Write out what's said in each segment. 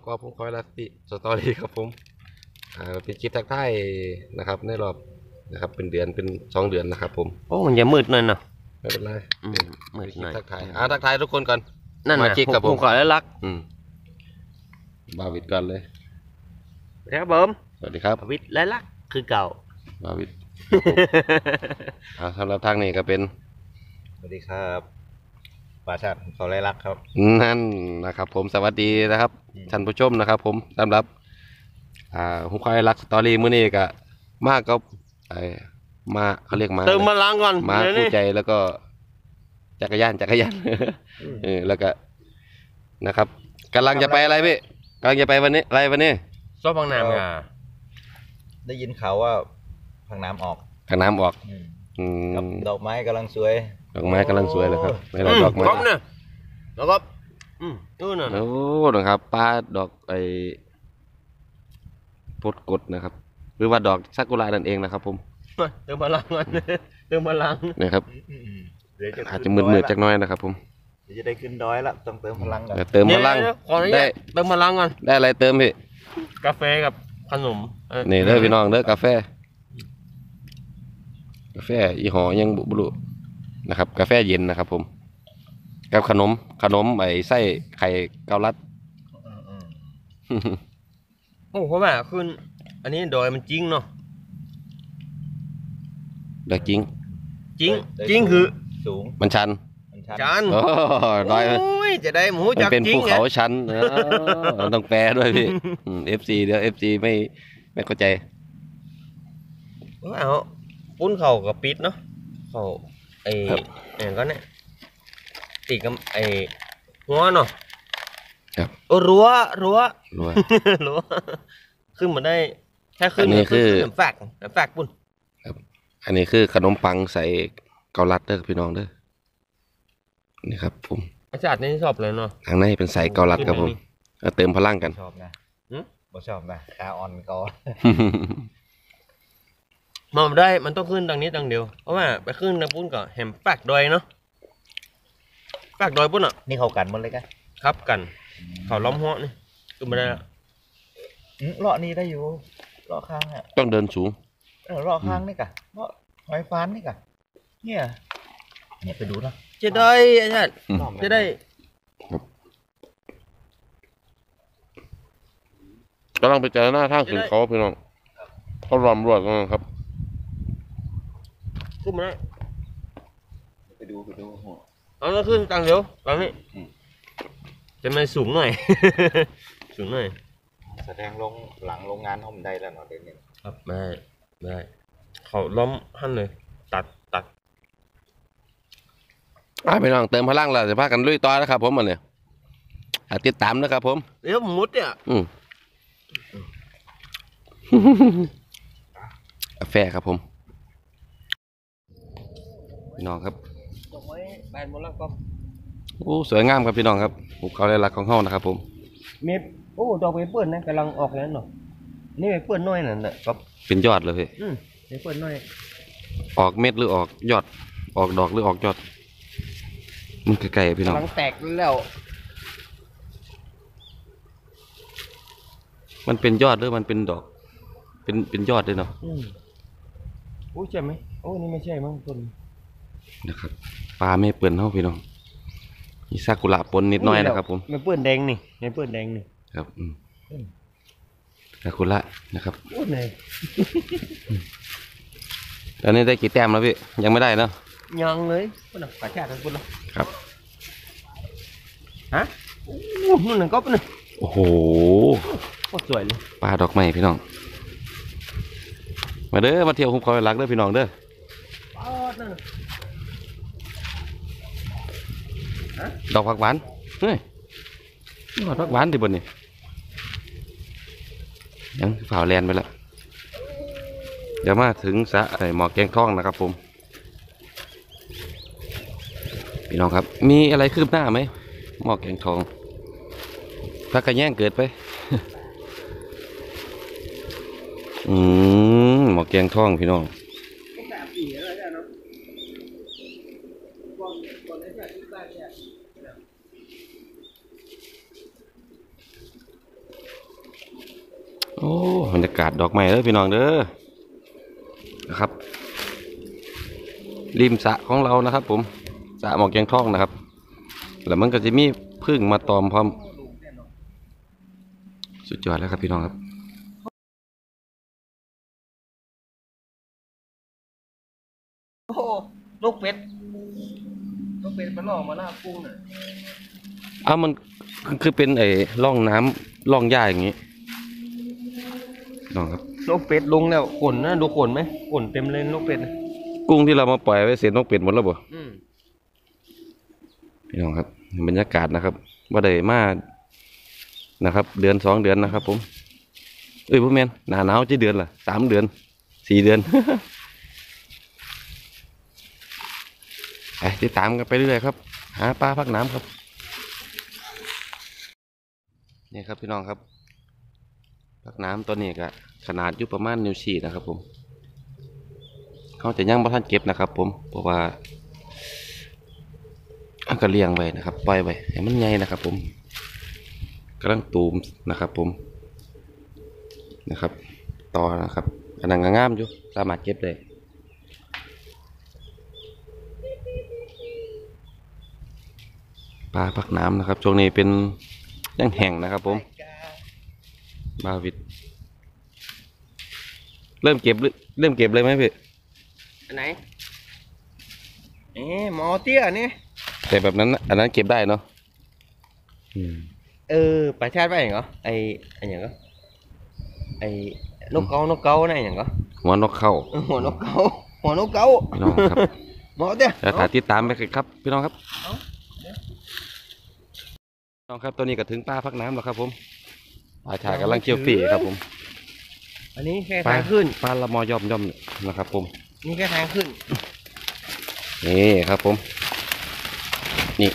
ดีครับบอกอผมคอยลักติสตอรี่ครับผมอ่าเป็นคลิปทักทายนะครับ ในรอบนะครับ เป็นเดือนเป็นสองเดือนนะครับ ผมโอ้มันจะมืดหน่อยเนาะไม่เป็นไรอืมมืเป็นดคลิหปน่อยทักทายอ่าทักทายทุกคนก่อนนั่นมานะจิกกับผมขอแล้วรัก อืมบาวิดก่อนเลยครับผมสวัสดีครับอวิทย์และรักคือเก่าบาวิดอ่าสำหรับทางนี้ก็เป็น สวัสดีครับ ปราชาติเขาไล่รักครับ นั่นนะครับ ผมสวัสดีนะครับอืมท่านผู้ชมนะครับ ผมสำหรับอ่าผมคอยรักสตอรี่มื้อนี้ก็มากก็ไอ้มาเขาเรียกมาเติมพลังก่อนมาเดี๋ยวคู่นี้ใจแล้วก็ จักรยานจักรยานเออแล้วก็นะครับกำลังจะไปอะไรพี่กำลังจะไปวันนี้อะไรวันนี้ชอบฟังน้ำอะได้ยินข่าวว่าพังน้ำออกทางน้ำออกอืมอืกับมดอกไม้กำลังสวย ดอกไม้กำลังสวยเลยครับไม่อืได้มดอกไม้ก๊อฟเนี่ยแล้วก็อืมนู่นน่ะโอ้นะครับป้าดอกไอ้พดกดนะครับ หรือว่าดอกซากุระนั่นเองนะครับผมเติมพลังก่อนเติมพลังนะครับเดี๋ยวอาจขึ้จะนมืดดมืยดละจักหน้อยนะครับ ผมเดี๋ยวจะได้ขึ้นดอยละต้องเติมพลังก่อนเดี๋ยวเติมพลังดี๋ยวๆขออนุได้ญาตเติมพลังก่อนได้อะไรเติมพี่กาแฟกับขนมออนี่เด้อพี่น้องเด้อกาแฟ กาแฟยี่ห้อยังบุบรุ นะครับ กาแฟเย็นนะครับ ผม กับขนม ขนมไอ้ไส้ไข่เกาลัดอืมอืมโอ้เพราะว่าขึ้น อันนี้ดอยมันจริงเนาะเด็กจริง จริง ได้จริงคือ สูงมันชันมันชันจานโอ้ดอยโอ้ยจะได้หมูมันจักเป็นจริงภูไง เขาชันเออต้องแปลด้วยพี่เอฟซีเดี๋ยวเอฟซีไม่ไม่เข้าใจ เอาปุ้นเขากับปิดเนาะเขา ไอ้ครับไอ้ก็เนี่ยติดกับไอ้หัวเนาะครับโอ้รั้วรั้วรู้ว่ารั้วขึ้นมาได้แค่ขึ้นอันนี้คือน้ำแฟกน้ำแฟกปุ้นอันนี้คือขนมปังใส่เกาลัดเด้อพี่น้องเด้อนี่ครับผมอาจารย์นี่ชอบเลยเนาะ ทางในเป็นใส่เกาลัดครับผมเอาเติมพลังกัน ชอบนะหืมบ่ชอบนะขาอ่อนก็ มันได้มันต้องขึ้นทางนี้ทางเดียว เพราะว่าไปขึ้นทางปุ้นก็แฮมแฟกดอยเนาะแฟกดอยปุ้นอะนี่เขากันหมดเลยกันครับกัน เขาล้อมหัวนี่ขึ้นมาได้ละอืมเลาะนี้ได้อยู่เลาะข้างอะต้องเดินสูงเออเลาะข้างนี่กะเลาะหอยฟานนี่กะเนี่ยเนี่ยไปดูนะจะได้อาจารย์อืมจะได้กำลังไปเจอหน้าทางขึ้นเขาพี่น้องเขารอมรวดกันครับ ขึ้นมาได้ไปดูไปดูโอ้โหเอาแล้วขึ้นตังเดียวตอนนี้อืมจะไม่สูงหน่อย สูงหน่อย แสดงลงหลังโรงงานห้องได้แล้วเนาะเดี๋ยวนี้ครับไม่ได้ไม่ได้เขาล้อมหั่นเลย ตัดตัดอ่าพี่น้องเติมพลังแล้วจะพากันลุยต่อนะครับ ผมมันเนี่ยอ่าติดตามนะครับ ผมเดี๋ยวมุดเนี่ยอืมกาแฟครับผม พี่น้องครับดอกไม้แบนหมดแล้วก็โอ้สวยงามครับพี่น้องครับภูเขาเลยรักของเฮานะครับ ผมเมฟโอ้ดอกไม้เปิดนะกำลังออกแล้วเนาะนี่ไม้เปิดน้อยนั่นแหละครับเป็นยอดเลยพี่อืมไม้เปิดน้อย ออกเม็ดหรือออกยอด ออกดอกหรือออกยอดมันไกลๆพี่น้องกำลังแตกแล้วมันเป็นยอดหรือมันเป็นดอก เป็นเป็นยอดเลยเนาะอืมโอ้ใช่ไหมโอ้นี่ไม่ใช่มั้งต้น นะครับปลาไม่เปื่อนเท่าพี่น้องมีซากุระปนนิดหน้อยนะครับ ผมไม้เปิดแดงนี่ไม้เปิดแดงนี่ครับอืมซากุระนะครับโอ้ไหนตอนนี้ได้กี่แต้มแล้วพี่ยังไม่ได้เนาะยังเลยปุ่นอะปลาชาติทั้งปุ่นอะครับ ฮะโอ้นู่นน่ะก็ปุ่นอะโอ้โหโคตรสวยเลยปลาดอกไม้พี่น้อง มาเด้อมาเที่ยวคุ้มเขารักเด้อพี่น้องเด้อ ปอดนั่นน่ะ ดอกผักหวานเฮ้ยดอกผักหวานดิบนนี่ยังฝ่าแลนไปแล้วเดี๋ยวมาถึงสะไอหมอกแกงท่องนะครับผมพี่น้องครับ มีอะไรคืบหน้าไหมหมอกแกงทองพักกระแย่งเกิดไปอืมหมอกแกงท่องพี่น้อง ค บรรยากาศดอกไม้เด้อพี่น้องเด้อนะครับ ริมสระของเรานะครับ ผมสระหมอกแยงทองนะครับ แล้วมันก็จะมีพึ่งมาตอมพร้อม สุดยอดแล้วครับพี่น้องครับโอ้ลูกเป็ดลูกเป็ดมันล่อมาหน้ากุ้งน่ะอ้าวมันคือคือเป็นไอ้ร่องน้ำร่องหญ้าอย่างนี้ น้องครับลูกเป็ดลงแล้วขนนะดูขนไหมขนเต็มเลยลูกเป็ดน่ะกุ้งที่เรามาปล่อยไว้เสร็จนกเป็ดหมดแล้วบ่อืมพี่น้องครับบรรยากาศนะครับว่าได้มานะครับ เดือนสองเดือนนะครับ ผม เอ้ยพ่อแมนหนาหนาวจะเดือนละสามเดือนสี่เดือนไปติดตามกันไปเรื่อยๆครับ หาปลาพักน้ำครับนี่ครับพี่น้องครับ พักน้ำตัวนี้ก็ขนาดอยู่ประมาณนิ้วชี้นะครับ ผมเขาจะย่างบ่ท่านเก็บนะครับ ผมเพราะว่าเอาก็เลี้ยงไว้นะครับปล่อยไว้ให้มันใหญ่นะครับ ผมกำลังตูมนะครับ ผมนะครับ ต่อนะครับกำลังงามอยู่สามารถเก็บได้ปลาพักน้ำนะครับช่วงนี้เป็นยังแห้งนะครับ ผม บาวิด เริ่มเก็บหรือเริ่มเก็บเลยไหมพี่อันไหนเอ๊ะหมอเตี้ยนี่แต่แบบนั้นน่ะอันนั้นเก็บได้เนาะอืมเออประชาติว่าอย่างเหรอไอไออย่างก็ไอนกเกานกเกาน่ะอย่างก็หัวนกเข้าเออหัวนกเกาหัวนกเกาพี่น้องครับหมอเตี้ยแล้วถ่ายติดตามไปครับ พี่น้องครับเอาพี่น้องครับตัวนี้ก็ถึงป้าพักน้ำแล้วครับผม ปลาชายกำลังเคี่ยวฝีครับผม อันนี้แค่ปลาทางขึ้นปลาละมอย่อมย่อมนะครับ ผม นี่แค่ทางขึ้น นี่ครับผม นี่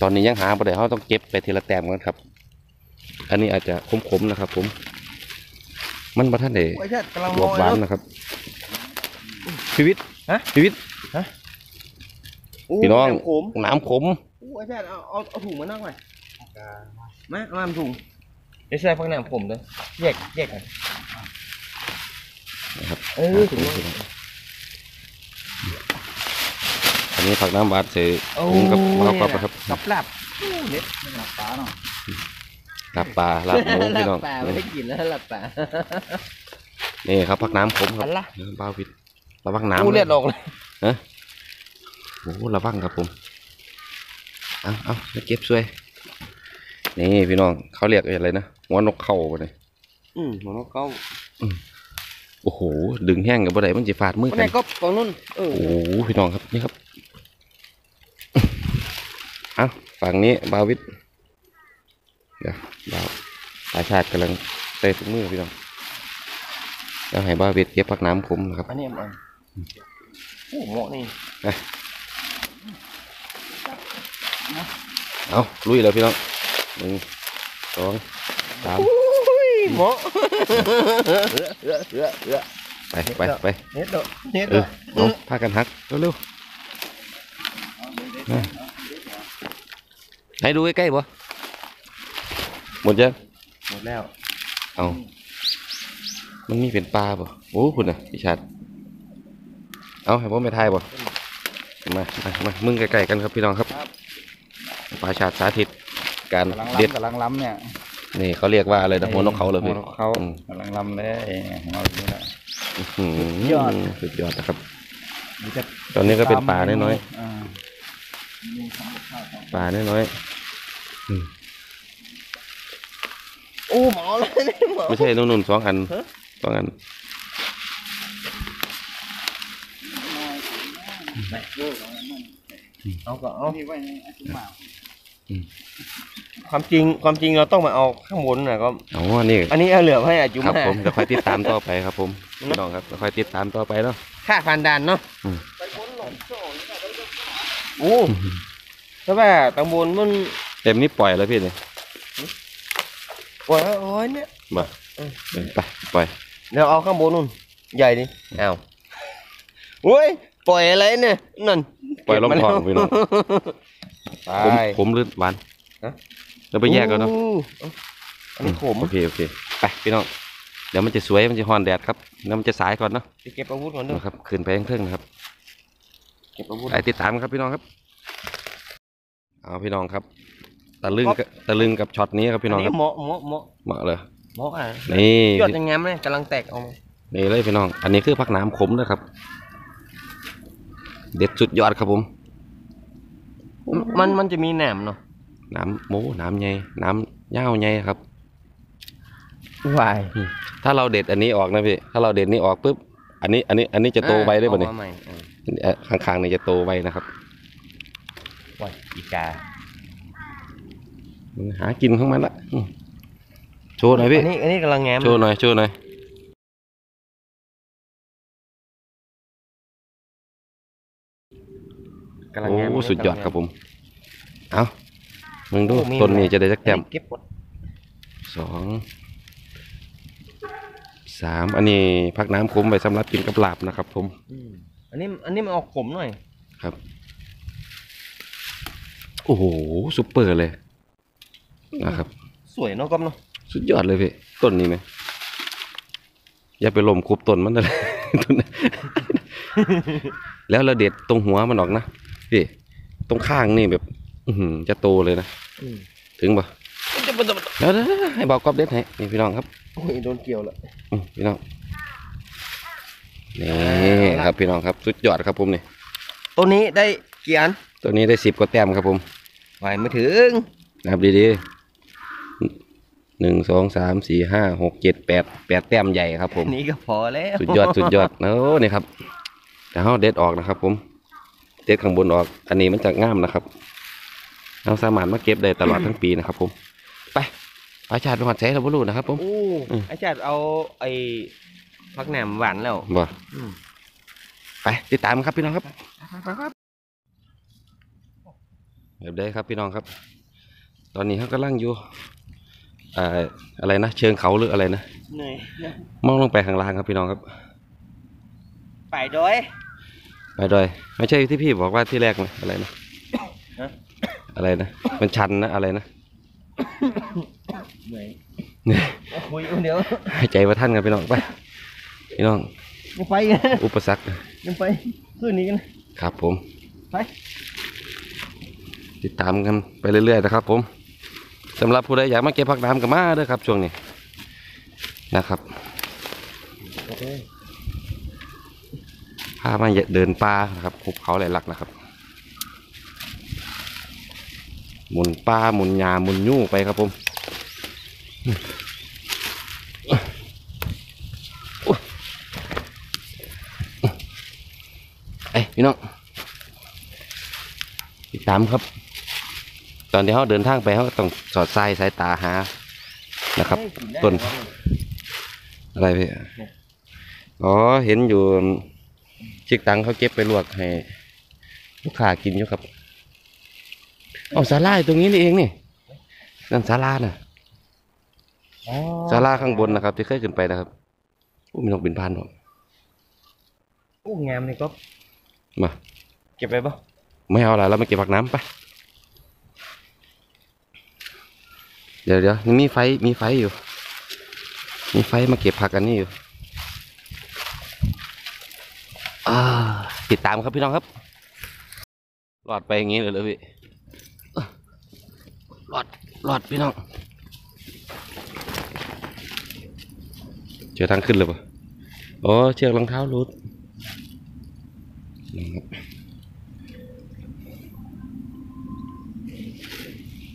ตอนนี้ยังหาประเดี๋ยวเขาต้องเก็บไปทีละแต้มกันครับ อันนี้อาจจะขมๆนะครับ ผม มันประท่านเดประชาติกำลังบมวอบงหวานแล้วนะครับชีวิตฮะชีวิตพี่น้องโขมน้ำขมอู้อาจารย์เอาเอาเอาถุงมานั่งหน่อย มาเอามาถุงเดี๋ยวใส่พักน้ำผมเลยแยกแยกกันนะครับเออถุงนึงอันนี้ผักน้ำบาดใส่โอ้ถุงกับมะละกอครับกับลาบเล็ดหลับตาเนาะลาบปลาลาบหมูพี่น้องลาบปลาไม่ได้กินแล้วลาบปลานี่ครับผักน้ำขมครัอับนละเออบ้าวิดระวังน้ำกูเลือดออกเลยโอ้โหระวังครับผม เอาเอาไปเก็บช่วย นี่พี่น้องเขาเรียกอะไรนะหัวนกเข้าไปเลยอืมหัวนกเก้าโอ้โห ดึงแห้งกับบ่ได้มันจะฟาดมือวันกัไหนนก็ตรงนู้นเออโอ้โหพี่น้องครับนี่ครับเอาฝั่งนี้บาวิดเดี๋ยวบาวปลาชาติกำลังเตะถุงมือพี่น้องแล้วให้บาวิดเก็บผักน้ำขมนะครับอันนี้มันโอ้เหมาะนี่เอาลุยแล้วพี่น้อง หนึ่งสองสามอุ้ยเหมาะเอือเอือเอือเอือไปไปไปเน็ตเด้อเน็ตเอเด้ออเอาพากันหักเร็วๆมาให้ดูใกล้ๆบ่หมดยังหมดแล้ว เอามันมีเป็นปลาบ่โอ้คุณน่ะพี่ชาติเอาให้ผมไปทายบ่มามามามึงใกล้ๆกันครับพี่น้องครับปลาชาติสาธิต การกำลังเด็ดล้ำกำลังล้ำเนี่ยนี่เขาเรียกว่าอะไรนะหัวนกเขาเลยหัพี่วนกเขาอืมกำลังล้ำเลยของเราอยู่แล้วอื้อหือยอด สุดยอดนะครับ มีแต่ตอนนี้ก็เป็นปลาน้อยาๆปลาน้อยๆอืมโอ้หมอเลยนี่หมอ ไม่ใช่นุ่นๆสองอันฮะ สองอันเอาก็เอานี่ไว้ในอาชีพบ่าว ความจริงความจริงเราต้องมาเอาข้างบนนะก็อ๋อนี่อันนี้เอาเหลือให้อาจุครับมาผมจะคอยติดตามต่อไปครับ ผมพี่น้องครับจะคอยติดตามต่อไปเนาะค่าฟันดานเนาะอืมโอ้ถ้าว่าตำบลมันเต็มนี้ปล่อยแล้วพี่เนี่ยโอ้ยโอ้ยเนี่ยมาเออเออไปปล่อยเดี๋ยวเอาข้างบนนู่นใหญ่ดิเอาโอ้ยปล่อยอะไรเนี่ยนั่นปล่อยลงคลองพี่น้อง ไป ผมผมลื่นหวานฮะ เราไปแยกกันเนาะโอ้อันนี้ขมโอเคโอเคไปพี่น้องเดี๋ยวมันจะสวยมันจะฮอนแดดครับแล้วมันจะสายก่อนเนาะไปเก็บอาวุธก่อนเด้อนะครับขึ้นไปข้างเทิงนะครับ เก็บอาวุธ ไปติดตามครับพี่น้องครับ เอาพี่น้องครับ ตะลึงกับตะลึงกับช็อตนี้ครับพี่น้องครับเหมาะเหมาะเหมาะเหมาะเลยเหมาะอะนี่ยอดยังงามเลยกำลังแตกออกมานี่เลยพี่น้อง อันนี้คือผักน้ำขมนะครับ เด็ดสุดยอดครับผม มันมันจะมีแหนมเนาะน้ำหมูน้ำใหญ่น้ำย่าวใหญ่ครับวายถ้าเราเด็ดอันนี้ออกนะพี่ถ้าเราเด็ดนี้ออกปุ๊บอันนี้ อันนี้ อันนี้จะโตไวได้ป่ะเนี่ยอามาใหม่อะเอ่อข้างๆนี่จะโตไวนะครับวายอีกาหากินของมันละอืมโชว์หน่อยพี่อันนี้อันนี้กำลังแง้มโชว์หน่อยโชว์หน่อย กำลังแง้มโอ้สุดยอดครับผม เอามึงดูโอ้มีต้นนี้จะได้สักแต้มเก็บหมดสองสามอันนี้พักน้ำขมไว้สำหรับกินกับลาบนะครับผม อืมอันนี้อันนี้มันออกขมหน่อยครับ โอ้โหซุปเปอร์เลยนะครับ สวยเนาะก๊อฟเนาะสุดยอดเลยพี่ต้นนี้ไหมอย่าไปลมคุบต้นมันเลยต้นนั้นแล้วเราเด็ดตรงหัวมันออกนะ พี่ตรงข้างนี่แบบ อือหือจะโตเลยนะอืมถึงปะแล้วเดี๋ยวๆให้บอกกอบเด็ดให้นี่พี่น้องครับโอ้ยโดนเกี่ยวแล้วอืมพี่น้องนี่ครับพี่น้องครับสุดยอดครับผมนี่ตัวนี้ได้กี่อันตัวนี้ได้สิบกว่าแต้มครับผมไหวไม่ถึงนับดีๆหนึ่งสองสามสี่ห้าหกเจ็ดแปดแปดแต้มใหญ่ครับผม นี่ก็พอแล้ว สุดยอดสุดยอดโอ้นี่ครับแต่เขาเด็ดออกนะครับผม เด็ดข้างบนออก อันนี้มันจะง่ามนะครับเราสามารถมาเก็บได้ตลอดทั้งปีนะครับผมไปปลาชาติไปหอดใช้เราบ่รู้นะครับผมโอ้อืมไอ้จัดเอาไอ้พักแหนมหวานแล้วบ่อืมไปติดตามครับพี่น้องครับแบบได้ครับพี่น้องครับ ตอนนี้เขากำลังอยู่อ่าอะไรนะเชิงเขาหรืออะไรนะเหนื่อยมองลงไปข้างล่างครับพี่น้องครับ ไปด้วย ไปดอยไม่ใช่ที่พี่บอกว่าที่แรกนะอะไรนะฮะอะไรนะ มันชันนะอะไรนะเหนื่อยเนี่ยคุยคนเดียวหายใจว่าท่านกันพี่น้องไปพี่น้องยังไปกันอุปสรรคยังไปขึ้นนี้กันครับผมไปติดตามกันไปเรื่อยๆนะครับ ผมสำหรับผู้ใดอยากมาเก็บผักน้ำก็มาเด้อครับ ช่วงนี้นะครับ พามาเดินป่านะครับภูเขาหลายหลักนะครับ หมุนป่าหมุนหญ้าหมุนยู่ไปครับผมเอ้ยพี่น้องติดตามครับ ตอนที่เขาเดินทางไปเขาต้องสอดสายสายตาหานะครับต้นอะไรพี่อ๋อเห็นอยู่ ชิกตังเขาเก็บไปลวกให้ลูกค้ากินอยู่ครับเอาศาลาอยู่ตรงนี้นี่เองนี่นั่นศาลาน่ะศาลาข้างบนนะครับ ที่เคยขึ้นไปนะครับอู้มีนกบินผ่านหรอโอ้งามเลยก็มาเก็บไปปะไม่เอาละเรามาเก็บผักน้ำไปเดี๋ยวเดี๋ยวยังมีไฟมีไฟอยู่ มีไฟมาเก็บผักอันนี้อยู่อ่า ติดตามครับพี่น้องครับรอดไปอย่างนี้เลยเลยพี่รอดรอดพี่น้อง เจอทางขึ้นเลยปะโอ้เชือกรองเท้ารุดนะครับ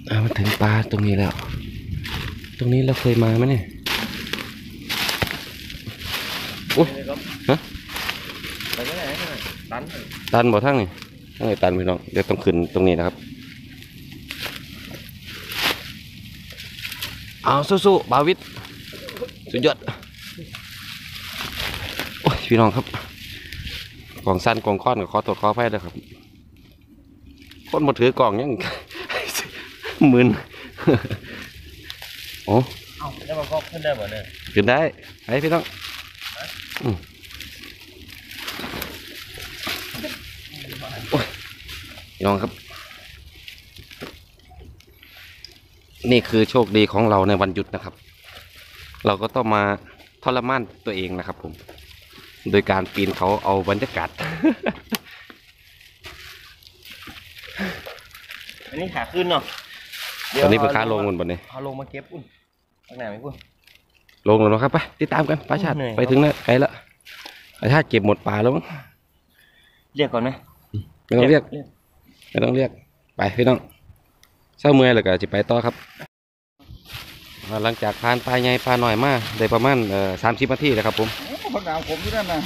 อ่ามาถึงปลาตรงนี้แล้ว ตรงนี้เราเคยมาไหมเนี่ยโอ้ยฮะ ไปไม่ได้ไม่ได้ ตันตันบ่ทั้งนี่ทั้งไหนตันพี่น้องเดี๋ยวต้องขึ้นตรงนี้นะครับ เอาสู้ๆบาวิทสุดยอดโอ้ยพี่น้องครับกล่องสั้นกล่องค้อนกับขอตรวจขอไฟด้วยครับคนมาถือกล่องยังมึนโอ้เอ้าแล้วมันก็ขึ้นได้บ่เนี่ยขึ้นได้ไปพี่น้องอืมโอ้ย พี่น้องครับ นี่คือโชคดีของเราในวันหยุดนะครับ เราก็ต้องมาทรมานตัวเองนะครับ ผม โดยการปีนเขาเอาบรรยากาศอันนี้ขาขึ้นเนาะตอนนี้เป็นค้าลงมันบนนี้เอาลงมาเก็บอุ่นข้างหน้าไหมพุ่นลงแล้วนะครับไปติดตามกันป้าชาติเหนื่อยครับไปถึงแล้วไกลแล้วป้าชาติเก็บหมดป่าแล้วมั้งเรียกก่อนไหมไม่ต้องเรียก ไม่ต้องเรียกไปพี่น้องเศร้าเมื่อยแล้วก็จะไปต่อครับอ่าหลังจากผ่านปลาใหญ่ปลาหน่อยมาได้ประมาณเอ่อสามสิบนาทีแล้วครับผมพักน้ำผมอยู่นั่นนะ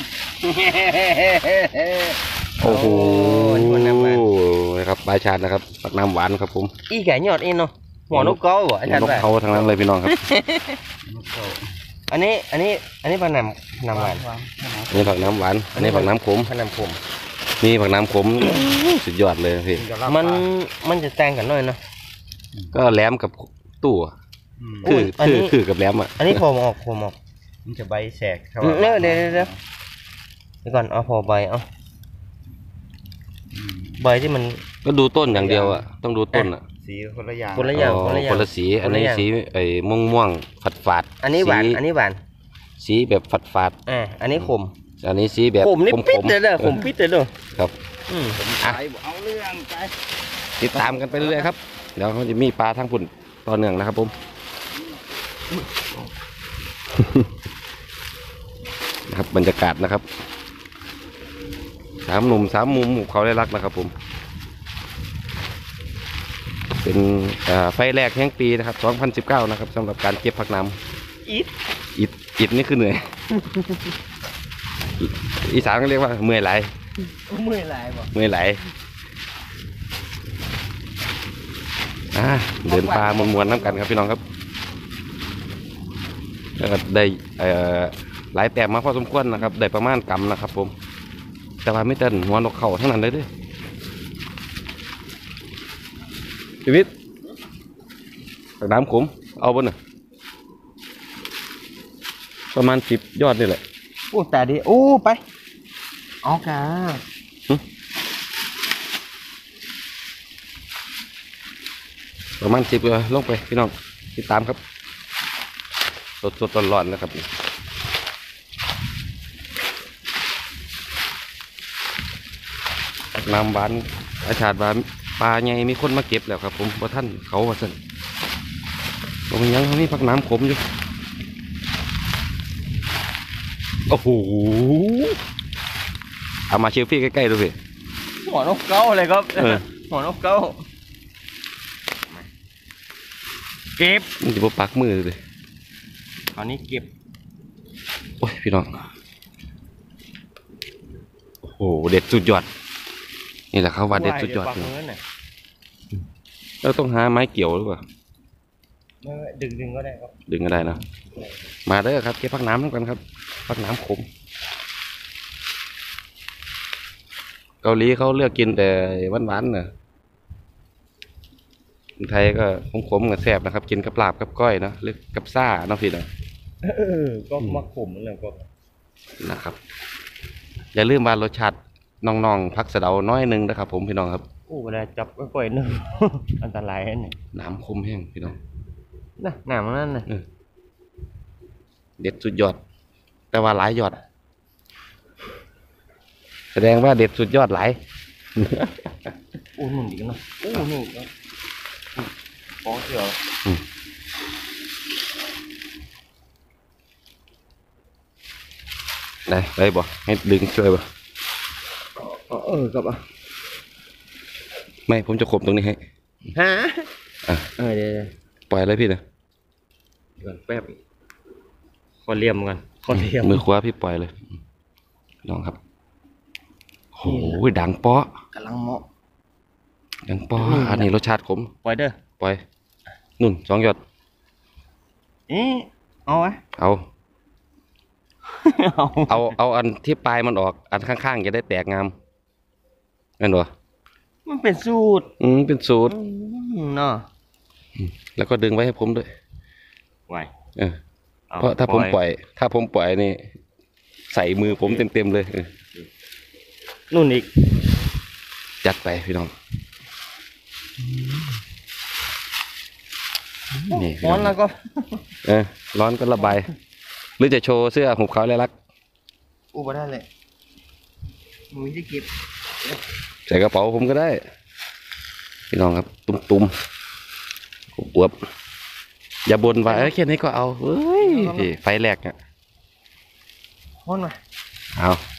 โอ้โหนี่มันน้ำมันนะครับปลาชาตินะครับปักน้ำหวานครับผม อีแก่ยอดเองเนาะหัวนกเก้าเหรออาจารย์นกแบบเขาทั้งนั้นเลยพี่น้องครับ อันนี้อันนี้อันนี้ปลาหนำหนำหวานอันนี้ผักน้ำหวาน อันนี้ผักน้ำขมปลาหนำขม นี่ผักน้ำขมสุดยอดเลยพี่มันมันจะแตงกันหน่อยเนาะก็แหลมกับตู้อะโอ้คืยออันคือนี้คือกับแหลมอะอันนี้ผมออกผมออกมันจะใบแสกครับเดี๋ยวเดี๋ยวเดี๋ยวเดี๋ยวเดี๋ยวก่อนเอาพอใบเอาใบที่มันก็ดูต้นอย่างเดียวอะต้องดูต้นอะสีคนละอย่างคนละอย่างอ๋อคนละอย่างคนละสี อันนี้คนละอย่างสีไอ้ม่วงม่วงฝาดฝาดๆอันนี้หวานสีอันนี้หวานสีแบบฝาดฝาดอ่าอันนี้ขมๆอันนี้สีแบบขมนี่ขมปิดๆเลยเด้อขมปิดเลยเด้อ ครับอืมอะไปเอาเรื่องไปติดตามกันไปเรื่อยๆครับเดี๋ยวเขาจะมีปลาทั้งพุ่นต่อเนื่องนะครับผมนะครับบรรยากาศนะครับสามหนุ่มสามมุมของเขาได้รักนะครับ ผม เป็นเอ่อไฟแรกแห่งปีนะครับ 2019 นะครับสำหรับการเก็บผักน้ำอีทอิดอิดนี่คือเหนื่อยอีอีสานก็เรียกว่าเมื่อยไหลาย เมื่อยลายบ่เมื่อยไหลอ่าเดินปลามวนๆน้ำกันครับพี่น้องครับแล้วก็ได้เอ่อหลายแต้มมาพอสมควรนะครับ ได้ประมาณกำนะครับ ผม แต่ว่าไม่เต้นหัวนกเข่าทั้งนั้นเลยเด้วยชีวิตตักน้ำขมเอาบนน่ะ ประมาณสิบยอดนี่แหละ โอ้แต่ดีโอ้ไป เอากาประมาณสิบเลยลงไปพี่น้องติดตามครับสดสดๆร้อนๆนะครับน้ำหวานอาชาติหวานปลาใหญ่มีคนมาเก็บแล้วครับ ผมว่าท่านเขาว่าสั่นผมยังเขามีพักน้ำขมอยู่ โอ้โห เอามาเชลฟี่ใกล้ๆดูสิหัวนกเก้าเลยครับเออหัวนกเก้าเก็บมันจะบปักมือเลยอันนี้เก็บโอ้ยพี่น้องโอ้โหเด็ดสุดยอด นี่แหละครับว่าเด็ดสุดยอดว่าเลยเดี๋วปักมืน่ะเราต้องหาไม้เกี่ยวหรือเปล่าไม่ไม่ดึงดึงก็ได้ครับ ดึงก็ได้นะมาเด้อครับเก็บพักน้ำน้ำกันครับพักน้ำขม เกาหลีเขาเลือกกินแต่หวานๆเนอะคนไทยก็ขมๆกับแซ่บนะครับ กินกับลาบกับก้อยเนอะหรือกับซ่าเนาะพี่เนาะเออก็มาขมเลยก็นะครับ อย่าลืมว่ารสชาติน้องๆพักสะเดาน้อยหนึงนะครับ ผมพี่น้องครับโอ้เวลาจับก็ก่อยนึงอันตรายอันนี่น้ำคมแห้งพี่น้องน่ะหนามนั่นน่ะเด็ดสุดยอด แต่ว่าหลายยอด แสดงว่าเด็ดสุดยอดหลายโอ้หนุ่มดีกันเนาะโอ้นี่ก็ฟองเขียวได้ไปบ่ให้ดึงช่วยบ่เออกับอะไม่ผมจะขมตรงนี้ให้ฮะอะเออเดี๋ยวเดี๋ยวปล่อยเลยพี่นะก่อนแป๊บขอเลี่ยมกันขอเลี่ยมมือขวาพี่ปล่อยเลยลองครับ โอ้โหดังเปาะกำลังเหมาะดังเปาะอันนี้รสชาติขมปล่อยเด้อปล่อยนุ่นสองยอดเอ๊ะเอาไว้เอาเอาเอาเอาอันที่ปลายมันออก อันข้างๆจะได้แตกงามนั่นวะมันเป็นสูตร อืมเป็นสูตรอืมเนาะแล้วก็ดึงไว้ให้ผมด้วยไหวเออเพราะถ้าผมปล่อย ถ้าผมปล่อยนี่ ใส่มือผมเต็มๆเลยเออ นู่นอีก จัดไปพี่น้องนี่ร้อนแล้วก็ เออร้อนก็ระบาย หรือจะโชว์เสื้อหุบเขาเลยลักอู้บ่ได้เลยมึงจะเก็บใส่กระเป๋าผมก็ได้ พี่น้องครับ ตุ้มตุ้มๆอวบๆอย่าบ่นว่าเอ้ยแค่นี้ก็เอาเฮ้ยไฟแรกอะร้อนมาเอาถ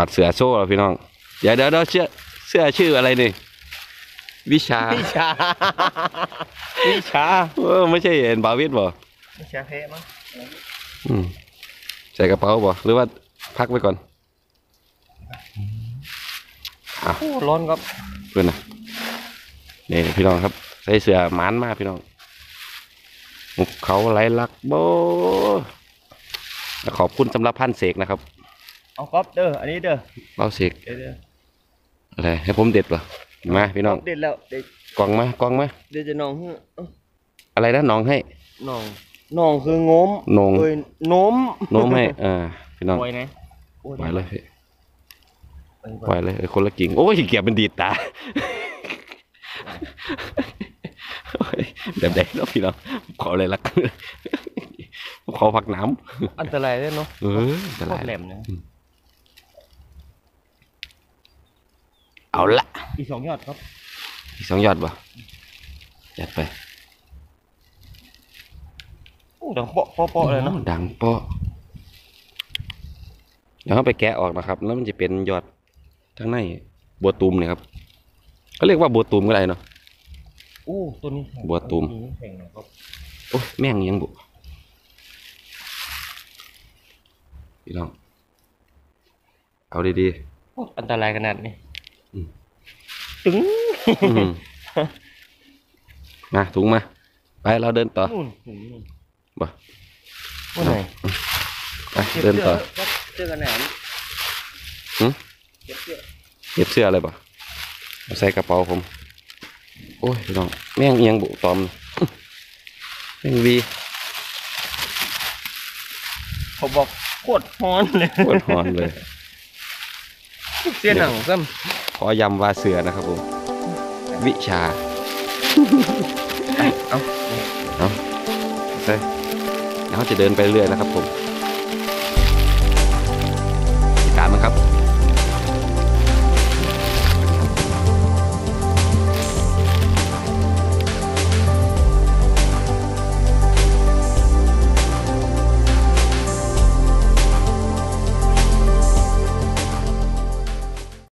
อดเสื้อโซ่แล้วพี่น้อง เดี๋ยวเดี๋ยวเดี๋ยวเสื้อเสื้อชื่ออะไรนี่ วิชา วิชา วิชาเออไม่ใช่เห็นบาวิทบ่วิชาเพมั้งอืมใส่กระเป๋าบ่หรือว่าพักไว้ก่อนโอ้ร้อนครับเพื่อนนะนี่พี่น้องครับ ใส่เสื้อหมานมากพี่น้องหุบเขาไหลลักโบขอบคุณสำหรับพันเสกนะครับ เอาก๊อปเด้อ อันนี้เด้อเบาเสกเดี๋ยวเดี๋ยวอะไรให้ผมเด็ดป่ะมาพี่น้อง เด็ดแล้ว เด็ดกล่องมากล่องมาเดี๋ยวจะน้องให้เอ้าอะไรนะน้องให้น้องน้องคืองมนงเอ้ยนมโน้มให้อ่าพี่น้องปล่อยนะโอ้ปล่อยเลยพี่ปล่อยปล่อยเลยเออคนละกิ่งโอ้ยเกียบเป็นดีดตาโอ้ยแบบไหนเนาะพี่น้องขอเลยละกันขอผักน้อันตรายเลยเนาะำเออจะโคไรตรแหลมนะ เอาละอีกสองยอดครับ อีกสองยอดป่ะยัดไปโอ้ดังเปาะเปาะเปาะเลยเนาะโอ้ดังเปาะเดี๋ยวเราไปแกะออกนะครับ แล้วมันจะเป็นยอดทั้งในบัวตูมเนี่ยครับเขาเรียกว่าบัวตูมก็ได้เนาะโอ้ตัวนี้แข็งบัวตูมตัวนี้แข็งนะครับโอ้ยแม่งยังบุพี่น้อง เอาดีโอ้อันตรายขนาดนี้อืม ตึงๆอื้อหือมาถุงมา ไปเราเดินต่อนู่นนู่นนู่นบ่ว่าไหนไปเดินต่อครับเจอกันไหนหึเก็บเสื้อเก็บเสื้ออะไรบ่เอาใส่กระเป๋าผม โอ้ยพี่น้องแม่งเอียงบุตอมแม่งวีเขาบอกโคตรฮ้อนเลยปวดหอนเลย เสียหนังซ้ ขอยำว่าเสือนะครับผม วิชาำเอาเอาใช่แล้วจะเดินไปเรื่อยนะครับผม